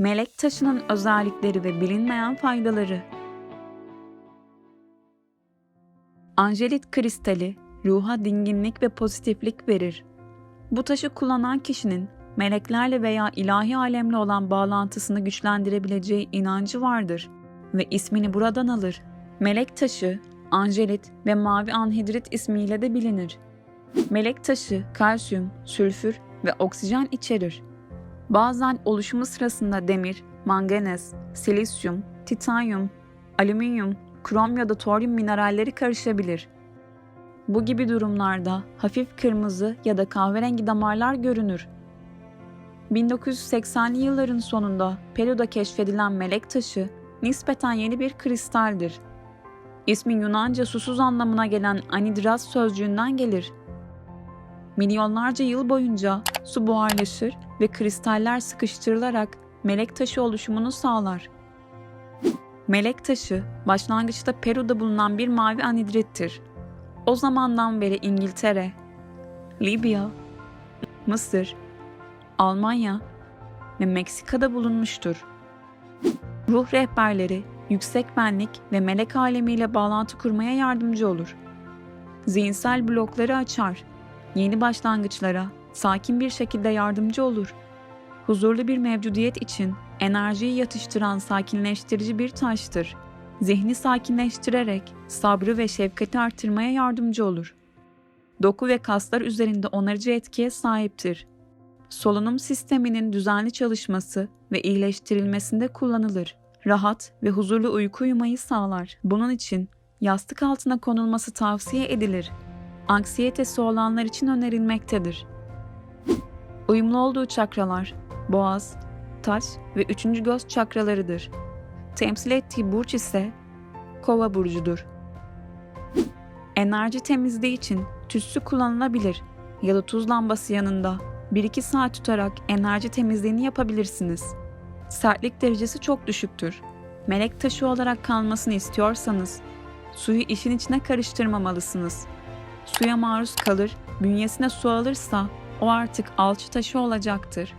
Melek taşının özellikleri ve bilinmeyen faydaları. Angelit kristali ruha dinginlik ve pozitiflik verir. Bu taşı kullanan kişinin meleklerle veya ilahi alemle olan bağlantısını güçlendirebileceği inancı vardır ve ismini buradan alır. Melek taşı, angelit ve mavi anhidrit ismiyle de bilinir. Melek taşı kalsiyum, sülfür ve oksijen içerir. Bazen oluşumu sırasında demir, manganez, silisyum, titanyum, alüminyum, krom ya da toryum mineralleri karışabilir. Bu gibi durumlarda hafif kırmızı ya da kahverengi damarlar görünür. 1980'li yılların sonunda Peru'da keşfedilen melek taşı nispeten yeni bir kristaldir. İsmi Yunanca susuz anlamına gelen anidras sözcüğünden gelir. Milyonlarca yıl boyunca su buharlaşır ve kristaller sıkıştırılarak melek taşı oluşumunu sağlar. Melek taşı başlangıçta Peru'da bulunan bir mavi anidrittir. O zamandan beri İngiltere, Libya, Mısır, Almanya ve Meksika'da bulunmuştur. Ruh rehberleri yüksek benlik ve melek alemiyle bağlantı kurmaya yardımcı olur. Zihinsel blokları açar, yeni başlangıçlara sakin bir şekilde yardımcı olur. Huzurlu bir mevcudiyet için enerjiyi yatıştıran sakinleştirici bir taştır. Zihni sakinleştirerek sabrı ve şefkati artırmaya yardımcı olur. Doku ve kaslar üzerinde onarıcı etkiye sahiptir. Solunum sisteminin düzenli çalışması ve iyileştirilmesinde kullanılır. Rahat ve huzurlu uyku uyumayı sağlar. Bunun için yastık altına konulması tavsiye edilir. Anksiyetesi olanlar için önerilmektedir. Uyumlu olduğu çakralar boğaz, taş ve üçüncü göz çakralarıdır. Temsil ettiği burç ise kova burcudur. Enerji temizliği için tütsü kullanılabilir ya da tuz lambası yanında 1-2 saat tutarak enerji temizliğini yapabilirsiniz. Sertlik derecesi çok düşüktür. Melek taşı olarak kalmasını istiyorsanız suyu işin içine karıştırmamalısınız. Suya maruz kalır, bünyesine su alırsa o artık alçı taşı olacaktır.